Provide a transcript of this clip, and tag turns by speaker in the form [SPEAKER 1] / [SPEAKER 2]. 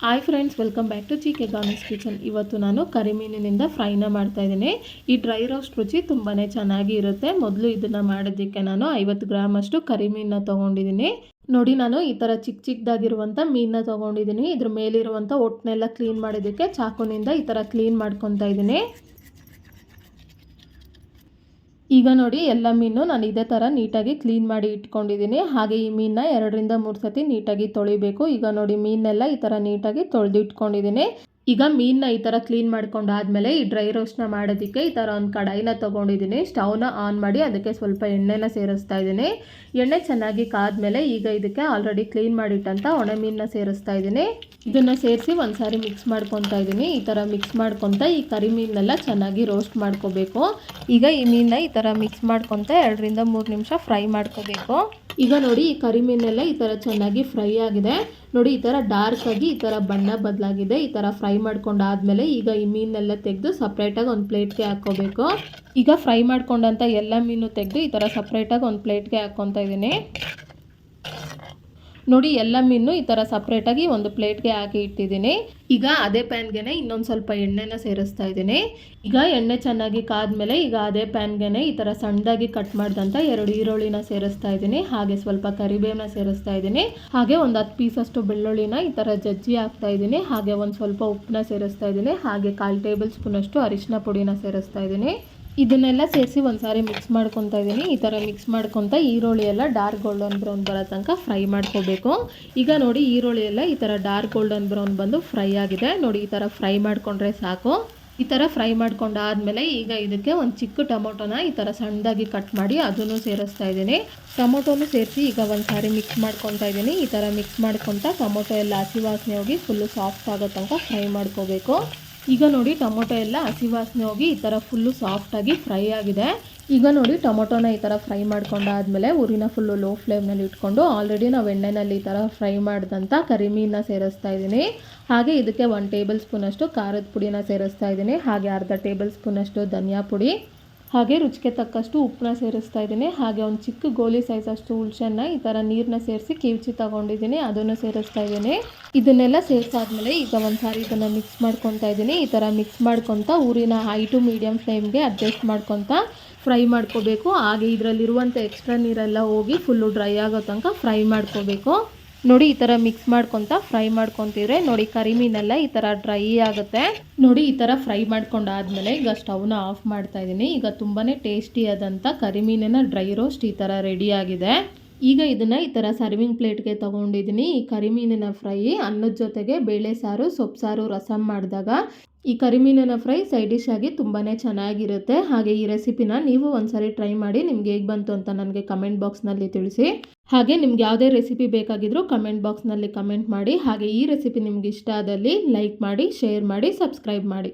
[SPEAKER 1] Hi friends welcome back to G K kitchen ಇವತ್ತು ನಾನು ಕರಿಮೀನಿನಿಂದ ಫ್ರೈನ ಮಾಡ್ತಾ ಇದ್ದೀನಿ. ಈ ಡ್ರೈ ರೋಸ್ಟ್ ರುಚಿ ತುಂಬಾ ಚೆನ್ನಾಗಿ ಇರುತ್ತೆ. ಮೊದಲು ಇದನ್ನು ಮಾಡೋದಕ್ಕೆ ನಾನು ಐವತ್ತು ಗ್ರಾಮ್ ಅಷ್ಟು ಕರಿಮೀನನ್ನ ತೊಗೊಂಡಿದ್ದೀನಿ. ನೋಡಿ, ನಾನು ಈ ಥರ ಚಿಕ್ಕ ಚಿಕ್ಕದಾಗಿರುವಂಥ ಮೀನನ್ನ ತೊಗೊಂಡಿದ್ದೀನಿ. ಇದ್ರ ಮೇಲಿರುವಂಥ ಒಟ್ಟನ್ನೆಲ್ಲ ಕ್ಲೀನ್ ಮಾಡೋದಕ್ಕೆ ಚಾಕುನಿಂದ ಈ ಥರ ಕ್ಲೀನ್ ಮಾಡ್ಕೊತಾ ಇದ್ದೀನಿ. ಈಗ ನೋಡಿ, ಎಲ್ಲ ಮೀನು ನಾನು ಇದೇ ಥರ ನೀಟಾಗಿ ಕ್ಲೀನ್ ಮಾಡಿ ಇಟ್ಕೊಂಡಿದ್ದೀನಿ. ಹಾಗೆ ಈ ಮೀನನ್ನ ಎರಡರಿಂದ ಮೂರು ಸತಿ ನೀಟಾಗಿ ತೊಳಿಬೇಕು. ಈಗ ನೋಡಿ ಮೀನೆಲ್ಲ ಈ ಥರ ನೀಟಾಗಿ ತೊಳೆದು ಇಟ್ಕೊಂಡಿದ್ದೀನಿ ಈಗ ಮೀನನ್ನ ಈ ಥರ ಕ್ಲೀನ್ ಮಾಡ್ಕೊಂಡಾದ್ಮೇಲೆ ಈ ಡ್ರೈ ರೋಸ್ಟ್ನ ಮಾಡೋದಕ್ಕೆ ಈ ಥರ ಒಂದು ಕಡಾಯಿನ ತೊಗೊಂಡಿದ್ದೀನಿ. ಸ್ಟವ್ನ ಆನ್ ಮಾಡಿ ಅದಕ್ಕೆ ಸ್ವಲ್ಪ ಎಣ್ಣೆನ ಸೇರಿಸ್ತಾ ಇದ್ದೀನಿ. ಎಣ್ಣೆ ಚೆನ್ನಾಗಿ ಕಾದ್ಮೇಲೆ ಈಗ ಇದಕ್ಕೆ ಆಲ್ರೆಡಿ ಕ್ಲೀನ್ ಮಾಡಿಟ್ಟಂಥ ಒಣ ಮೀನನ್ನ ಸೇರಿಸ್ತಾ ಇದ್ದೀನಿ. ಇದನ್ನು ಸೇರಿಸಿ ಒಂದ್ಸಾರಿ ಮಿಕ್ಸ್ ಮಾಡ್ಕೊತಾ ಇದ್ದೀನಿ. ಈ ಥರ ಮಿಕ್ಸ್ ಮಾಡ್ಕೊತ ಈ ಕರಿ ಮೀನನ್ನೆಲ್ಲ ಚೆನ್ನಾಗಿ ರೋಸ್ಟ್ ಮಾಡ್ಕೋಬೇಕು. ಈಗ ಈ ಮೀನನ್ನ ಈ ಥರ ಮಿಕ್ಸ್ ಮಾಡ್ಕೊತ ಎರಡರಿಂದ ಮೂರು ನಿಮಿಷ ಫ್ರೈ ಮಾಡ್ಕೋಬೇಕು. ಈಗ ನೋಡಿ, ಈ ಕರಿ ಮೀನೆಲ್ಲ ಈ ಥರ ಚೆನ್ನಾಗಿ ಫ್ರೈ ಆಗಿದೆ. ನೋಡಿ, ಈ ಥರ ಡಾರ್ಕ್ ಆಗಿ ಈ ಥರ ಬಣ್ಣ ಬದಲಾಗಿದೆ. ಈ ಥರ ಫ್ರೈ ಮಾಡ್ಕೊಂಡಾದ್ಮೇಲೆ ಈಗ ಈ ಮೀನೆಲ್ಲ ತೆಗೆದು ಸಪ್ರೇಟಾಗಿ ಒಂದು ಪ್ಲೇಟ್ಗೆ ಹಾಕೋಬೇಕು ಈಗ ಫ್ರೈ ಮಾಡ್ಕೊಂಡಂಥ ಎಲ್ಲ ಮೀನು ತೆಗೆದು ಈ ಥರ ಸಪ್ರೇಟಾಗಿ ಒಂದು ಪ್ಲೇಟ್ಗೆ ಹಾಕ್ಕೊತಾ ಇದ್ದೀನಿ. ನೋಡಿ, ಎಲ್ಲ ಮೀನು ಈ ಥರ ಸಪ್ರೇಟಾಗಿ ಒಂದು ಪ್ಲೇಟ್ಗೆ ಹಾಕಿ ಇಟ್ಟಿದ್ದೀನಿ. ಈಗ ಅದೇ ಪ್ಯಾನ್ಗೆ ಇನ್ನೊಂದು ಸ್ವಲ್ಪ ಎಣ್ಣೆನ ಸೇರಿಸ್ತಾ ಇದ್ದೀನಿ. ಈಗ ಎಣ್ಣೆ ಚೆನ್ನಾಗಿ ಕಾದ್ಮೇಲೆ ಈಗ ಅದೇ ಪ್ಯಾನ್ಗೆ ಈ ಥರ ಸಣ್ಣದಾಗಿ ಕಟ್ ಮಾಡಿದಂಥ ಎರಡು ಈರುಳ್ಳಿನ ಸೇರಿಸ್ತಾ ಇದ್ದೀನಿ. ಹಾಗೆ ಸ್ವಲ್ಪ ಕರಿಬೇವನ್ನ ಸೇರಿಸ್ತಾ ಇದ್ದೀನಿ. ಹಾಗೆ ಒಂದು ಹತ್ತು ಪೀಸಷ್ಟು ಬೆಳ್ಳುಳ್ಳಿನ ಈ ಥರ ಜಜ್ಜಿ ಹಾಕ್ತಾ ಇದ್ದೀನಿ. ಹಾಗೆ ಒಂದು ಸ್ವಲ್ಪ ಉಪ್ಪನ್ನ ಸೇರಿಸ್ತಾ ಇದ್ದೀನಿ. ಹಾಗೆ ಕಾಲು ಟೇಬಲ್ ಸ್ಪೂನಷ್ಟು ಅರಿಶಿನ ಪುಡಿನ ಸೇರಿಸ್ತಾ ಇದ್ದೀನಿ. ಇದನ್ನೆಲ್ಲ ಸೇರಿಸಿ ಒಂದ್ಸಾರಿ ಮಿಕ್ಸ್ ಮಾಡ್ಕೊತಾ ಇದ್ದೀನಿ ಈ ಥರ ಮಿಕ್ಸ್ ಮಾಡ್ಕೊತ ಈರುಳ್ಳಿ ಎಲ್ಲ ಡಾರ್ಕ್ ಗೋಲ್ಡನ್ ಬ್ರೌನ್ ಬರೋ ತನಕ ಫ್ರೈ ಮಾಡ್ಕೋಬೇಕು ಈಗ ನೋಡಿ ಈರುಳ್ಳಿ ಎಲ್ಲ ಈ ಥರ ಡಾರ್ಕ್ ಗೋಲ್ಡನ್ ಬ್ರೌನ್ ಬಂದು ಫ್ರೈ ಆಗಿದೆ. ನೋಡಿ ಈ ಥರ ಫ್ರೈ ಮಾಡಿಕೊಂಡ್ರೆ ಸಾಕು. ಈ ಥರ ಫ್ರೈ ಮಾಡ್ಕೊಂಡಾದ್ಮೇಲೆ ಈಗ ಇದಕ್ಕೆ ಒಂದು ಚಿಕ್ಕ ಟೊಮೊಟೊನ ಈ ಥರ ಸಣ್ಣದಾಗಿ ಕಟ್ ಮಾಡಿ ಅದನ್ನು ಸೇರಿಸ್ತಾ ಇದ್ದೀನಿ ಟೊಮೊಟೊನು ಸೇರಿಸಿ ಈಗ ಒಂದು ಸಾರಿ ಮಿಕ್ಸ್ ಮಾಡ್ಕೊತಾ ಇದ್ದೀನಿ ಈ ಥರ ಮಿಕ್ಸ್ ಮಾಡ್ಕೊತ ಟೊಮೊಟೊ ಎಲ್ಲ ಹಸಿ ವಾಸನೆ ಹೋಗಿ ಫುಲ್ಲು ಸಾಫ್ಟ್ ಆಗೋ ತನಕ ಫ್ರೈ ಮಾಡ್ಕೋಬೇಕು ಈಗ ನೋಡಿ ಟೊಮೊಟೊ ಎಲ್ಲ ಹಸಿ ವಾಸನೆ ಹೋಗಿ ಈ ಥರ ಫುಲ್ಲು ಸಾಫ್ಟಾಗಿ ಫ್ರೈ ಆಗಿದೆ. ಈಗ ನೋಡಿ ಟೊಮೊಟೊನ ಈ ಥರ ಫ್ರೈ ಮಾಡ್ಕೊಂಡಾದ್ಮೇಲೆ ಊರಿನ ಫುಲ್ಲು ಲೋ ಫ್ಲೇಮ್ನಲ್ಲಿ ಇಟ್ಕೊಂಡು ಆಲ್ರೆಡಿ ನಾವು ಎಣ್ಣೆನಲ್ಲಿ ಈ ಥರ ಫ್ರೈ ಮಾಡಿದಂಥ ಕರಿಮೀನ ಸೇರಿಸ್ತಾ ಇದ್ದೀನಿ. ಹಾಗೆ ಇದಕ್ಕೆ ಒನ್ ಟೇಬಲ್ ಸ್ಪೂನಷ್ಟು ಖಾರದ ಪುಡಿನ ಸೇರಿಸ್ತಾ ಇದ್ದೀನಿ. ಹಾಗೆ ಅರ್ಧ ಟೇಬಲ್ ಸ್ಪೂನಷ್ಟು ಧನಿಯಾ ಪುಡಿ. ಹಾಗೆ ರುಚಿಗೆ ತಕ್ಕಷ್ಟು ಉಪ್ಪನ್ನ ಸೇರಿಸ್ತಾ ಇದ್ದೀನಿ. ಹಾಗೆ ಒಂದು ಚಿಕ್ಕ ಗೋಲಿ ಸೈಜ್ ಅಷ್ಟು ಹುಳ್ಸನ್ನ ಈ ಥರ ನೀರನ್ನ ಸೇರಿಸಿ ಕಿವುಚಿ ತಗೊಂಡಿದ್ದೀನಿ. ಅದನ್ನು ಸೇರಿಸ್ತಾ ಇದ್ದೀನಿ. ಇದನ್ನೆಲ್ಲ ಸೇರಿಸಾದ್ಮೇಲೆ ಈಗ ಒಂದು ಸಾರಿ ಇದನ್ನು ಮಿಕ್ಸ್ ಮಾಡ್ಕೊತಾ ಇದ್ದೀನಿ. ಈ ಥರ ಮಿಕ್ಸ್ ಮಾಡ್ಕೊತ ಊರಿನ ಹೈ ಟು ಮೀಡಿಯಮ್ ಫ್ಲೇಮ್ಗೆ ಅಡ್ಜಸ್ಟ್ ಮಾಡ್ಕೊತ ಫ್ರೈ ಮಾಡ್ಕೋಬೇಕು. ಹಾಗೆ ಇದರಲ್ಲಿರುವಂಥ ಎಕ್ಸ್ಟ್ರಾ ನೀರೆಲ್ಲ ಹೋಗಿ ಫುಲ್ಲು ಡ್ರೈ ಆಗೋ ತನಕ ಫ್ರೈ ಮಾಡ್ಕೋಬೇಕು. ನೋಡಿ, ಈ ಥರ ಮಿಕ್ಸ್ ಮಾಡ್ಕೊತ ಫ್ರೈ ಮಾಡ್ಕೊತಿದ್ರೆ, ನೋಡಿ ಕರಿಮೀನೆಲ್ಲ ಈ ಥರ ಡ್ರೈ ಆಗುತ್ತೆ. ನೋಡಿ, ಈ ಥರ ಫ್ರೈ ಮಾಡ್ಕೊಂಡಾದ್ಮೇಲೆ ಈಗ ಸ್ಟವ್ನ ಆಫ್ ಮಾಡ್ತಾ ಇದ್ದೀನಿ ಈಗ ತುಂಬಾ ಟೇಸ್ಟಿಯಾದಂಥ ಕರಿಮೀನಿನ ಡ್ರೈ ರೋಸ್ಟ್ ಈ ಥರ ರೆಡಿ ಆಗಿದೆ. ಈಗ ಇದನ್ನು ಈ ಥರ ಸರ್ವಿಂಗ್ ಪ್ಲೇಟ್ಗೆ ತೊಗೊಂಡಿದ್ದೀನಿ ಈ ಕರಿಮೀನಿನ ಫ್ರೈ ಅನ್ನದ ಜೊತೆಗೆ ಬೇಳೆ ಸಾರು, ಸೊಪ್ಪು ಸಾರು, ರಸಂ ಮಾಡಿದಾಗ ಈ ಕರಿಮೀನಿನ ಫ್ರೈ ಸೈಡ್ ಡಿಶ್ ಆಗಿ ತುಂಬಾ ಚೆನ್ನಾಗಿರುತ್ತೆ. ಹಾಗೆ ಈ ರೆಸಿಪಿನ ನೀವು ಒಂದ್ಸರಿ ಟ್ರೈ ಮಾಡಿ ನಿಮ್ಗೆ ಹೇಗೆ ಬಂತು ಅಂತ ನನಗೆ ಕಮೆಂಟ್ ಬಾಕ್ಸ್ನಲ್ಲಿ ತಿಳಿಸಿ. ಹಾಗೆ ನಿಮ್ಗೆ ಯಾವುದೇ ರೆಸಿಪಿ ಬೇಕಾಗಿದ್ರೂ ಕಮೆಂಟ್ ಬಾಕ್ಸ್ನಲ್ಲಿ ಕಮೆಂಟ್ ಮಾಡಿ. ಹಾಗೆ ಈ ರೆಸಿಪಿ ನಿಮ್ಗೆ ಇಷ್ಟ ಆದಲ್ಲಿ ಲೈಕ್ ಮಾಡಿ ಶೇರ್ ಮಾಡಿ ಸಬ್ಸ್ಕ್ರೈಬ್ ಮಾಡಿ.